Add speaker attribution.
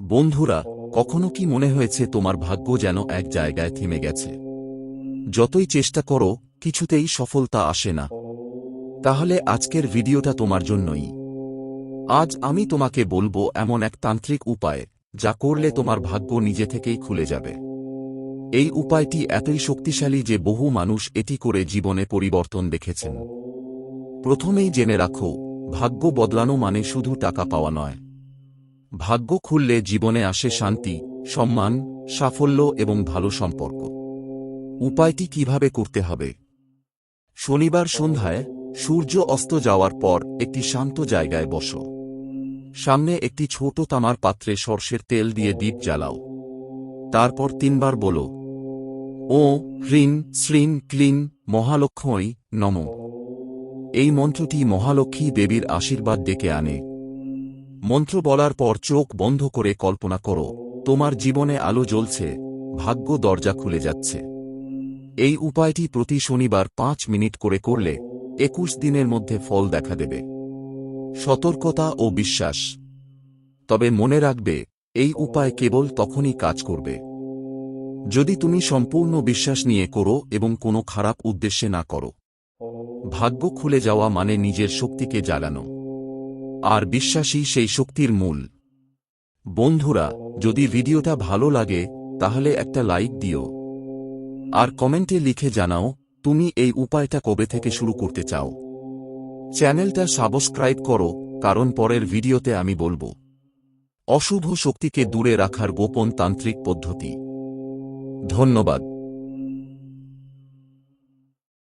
Speaker 1: বন্ধুরা কখনো কি মনে হয়েছে তোমার ভাগ্য যেন এক জায়গায় থেমে গেছে? যতই চেষ্টা করো কিছুতেই সফলতা আসে না। তাহলে আজকের ভিডিওটা তোমার জন্যই। আজ আমি তোমাকে বলব এমন এক তান্ত্রিক উপায় যা করলে তোমার ভাগ্য নিজে থেকেই খুলে যাবে। এই উপায়টি এতই শক্তিশালী যে বহু মানুষ এটি করে জীবনে পরিবর্তন দেখেছেন। প্রথমেই জেনে রাখো ভাগ্য বদলানো মানে শুধু টাকা পাওয়া নয়। ভাগ্য খুললে জীবনে আসে শান্তি, সম্মান, সাফল্য এবং ভালো সম্পর্ক। উপায়টি কীভাবে করতে হবে? শনিবার সন্ধ্যায় সূর্য অস্ত যাওয়ার পর একটি শান্ত জায়গায় বসো। সামনে একটি ছোট তামার পাত্রে সর্ষের তেল দিয়ে দ্বীপ জ্বালাও। তারপর তিনবার বলো, ও হ্রিং শ্রীং ক্লিং মহালক্ষ্মী, নম। এই মন্ত্রটি মহালক্ষ্মী দেবীর আশীর্বাদ ডেকে আনে। মন্ত্র বলার পর চোখ বন্ধ করে কল্পনা করো, তোমার জীবনে আলো জ্বলছে, ভাগ্য দরজা খুলে যাচ্ছে। এই উপায়টি প্রতি শনিবার পাঁচ মিনিট করে করলে একুশ দিনের মধ্যে ফল দেখা দেবে। সতর্কতা ও বিশ্বাস। তবে মনে রাখবে, এই উপায় কেবল তখনই কাজ করবে। যদি তুমি সম্পূর্ণ বিশ্বাস নিয়ে করো এবং কোনো খারাপ উদ্দেশ্যে না করো। ভাগ্য খুলে যাওয়া মানে নিজের শক্তিকে জ্বালানো। আর বিশ্বাসী সেই শক্তির মূল। বন্ধুরা, যদি ভিডিওটা ভালো লাগে, তাহলে একটা লাইক দিও। আর কমেন্টে লিখে জানাও, তুমি এই উপায়টা কবে থেকে শুরু করতে চাও। চ্যানেলটা সাবস্ক্রাইব করো, কারণ পরের ভিডিওতে আমি বলব। অশুভ শক্তিকে দূরে রাখার গোপন তান্ত্রিক পদ্ধতি। ধন্যবাদ।